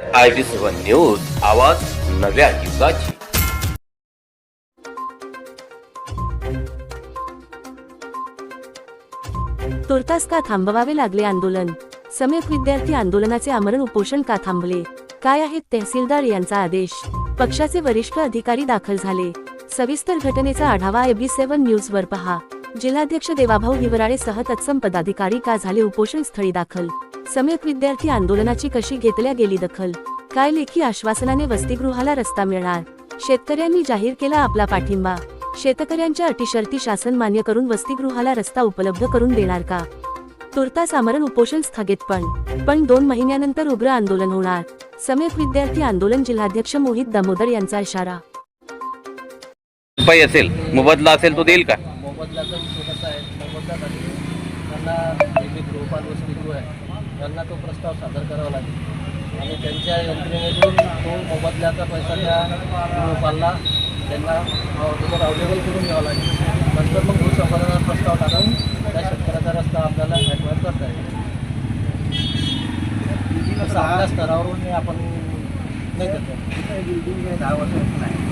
I B seven news आवाज नव्या युगाची. तुर्तास का थांबवावे लागले आंदोलन? समेत विद्यार्थी आंदोलनाचे आमरण उपोषण का थांबले? काय आहेत तहसीलदार यांचा आदेश? पक्षाचे वरिष्ठ अधिकारी दाखल झाले. सविस्तर घटनेचा आढावा एबी सेव्हन न्यूज वर पहा. जिल्हाध्यक्ष देवाभाऊ हिवराळे सह तत्सम पदाधिकारी का झाले उपोषण स्थळी दाखल? समेत विद्यार्थी आंदोलनाची कशी घेतल्या गेली दखल? काय लेखी आश्वासनाने वसतिगृहाला रस्ता मिळणार? शेतकऱ्यांनी जाहीर केला आपला पाठिंबा. शेतकऱ्यांच्या अटी शर्ती शासन मान्य करून वसतिगृहाला रस्ता उपलब्ध करून देणार का? तुर्तास आमरण उपोषण स्थगित पण. पण दोन महिन्यानंतर उग्र आंदोलन होणार. समेत विद्यार्थी आंदोलन जिल्हाध्यक्ष मोहित दामोदर यांचा इशारा. असेल. मोबदला असेल तो देईल का? कसा आहे? मोबदल्यासाठी त्यांना गृहपाल वसतिगृह आहे त्यांना तो प्रस्ताव सादर करावा लागेल. आणि त्यांच्या यंत्रणेतून तो मोबदल्याचा पैसा त्या गृहपालला त्यांना अगोदर अवेलेबल करून घ्यावा लागेल. नंतर मग भूसंपादनाचा प्रस्ताव टाकून त्या शेतकऱ्याचा रस्ता आपल्याला ॲडव्हान्स करता येईल. आपल्या स्तरावरून आपण नाही करतो. दहा वर्ष नाही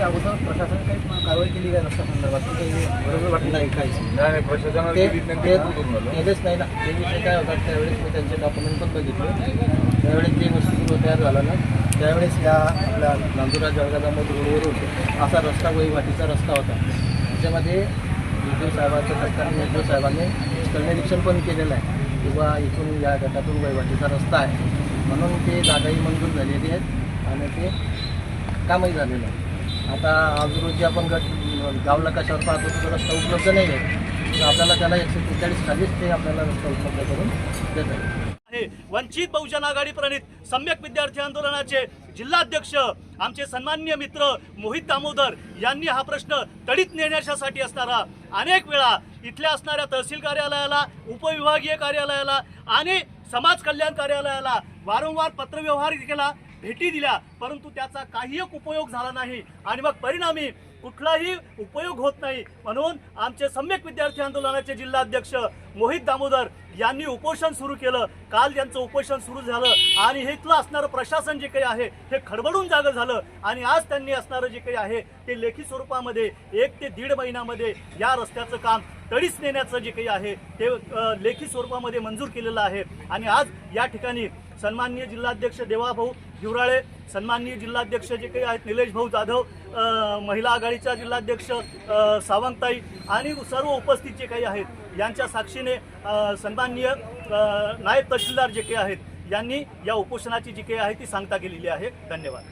त्याच्या अगोदर प्रशासन काही कारवाई केली संदर्भात? काही बरोबर वाटत नाही. काहीच ते ते केलेच नाही ना. ते विषय काय होतात त्यावेळेस मी त्यांचे डॉक्युमेंट पण बघितले. त्यावेळेस जे तयार झाला ना. त्यावेळेस या आपल्या नांदुरा जळगाव रोडवरून असा रस्ता वहिवाटीचा रस्ता होता. त्याच्यामध्ये विजय साहेबांच्या सरकारने विजय साहेबांनी स्थलनिरीक्षण पण केलेलं आहे. किंवा इथून या गटातून वहिवाटीचा रस्ता आहे. म्हणून ते जागाही मंजूर झालेली आहेत आणि ते कामही झालेलं आहे. आता आज रोजी आपण गट गावला कशावर पाहतो तो रस्ता उपलब्ध नाही आहे. तर आपल्याला त्याला एकशे त्रेचाळीस खालीच ते आपल्याला रस्ता उपलब्ध करून देत आहे. वंचित बहुजन आघाडी प्रणित सम्यक विद्यार्थी आंदोलनाचे जिल्हाध्यक्ष आमचे सन्मान्य मित्र मोहित दामोदर यांनी हा प्रश्न तडीत नेण्याच्यासाठी असणारा अनेक वेळा इथल्या असणाऱ्या तहसील कार्यालयाला उपविभागीय कार्यालयाला आणि समाज कल्याण कार्यालयाला वारंवार पत्रव्यवहार केला. भेटी दिल्या परंतु त्याचा काही एक उपयोग झाला नाही. आणि मग परिणामी कुठलाही उपयोग होत नाही. म्हणून आमचे सम्यक विद्यार्थी आंदोलनाचे जिल्हाध्यक्ष मोहित दामोदर यांनी उपोषण सुरू केलं. काल त्यांचं उपोषण सुरू झालं आणि हे इथलं असणारं प्रशासन जे काही आहे हे खडबडून जागं झालं. आणि आज त्यांनी असणारं जे काही आहे ते लेखी स्वरूपामध्ये एक ते दीड महिन्यामध्ये या रस्त्याचं काम तडीच नेण्याचं जे काही आहे ते लेखी स्वरूपामध्ये मंजूर केलेलं आहे. आणि आज या ठिकाणी सन्माननीय जिल्हाध्यक्ष देवाभाऊ हिवराळे सन्माननीय जिल्हाध्यक्ष जे काही आहेत निलेश भाऊ जाधव महिला आघाडीच्या जिल्हाध्यक्ष सावंतताई आणि सर्व उपस्थित जे काही आहेत यांच्या साक्षीने सन्माननीय नायब तहसीलदार जे काही आहेत यांनी या उपोषणाची जी काही आहे ती सांगता केलेली आहे. धन्यवाद.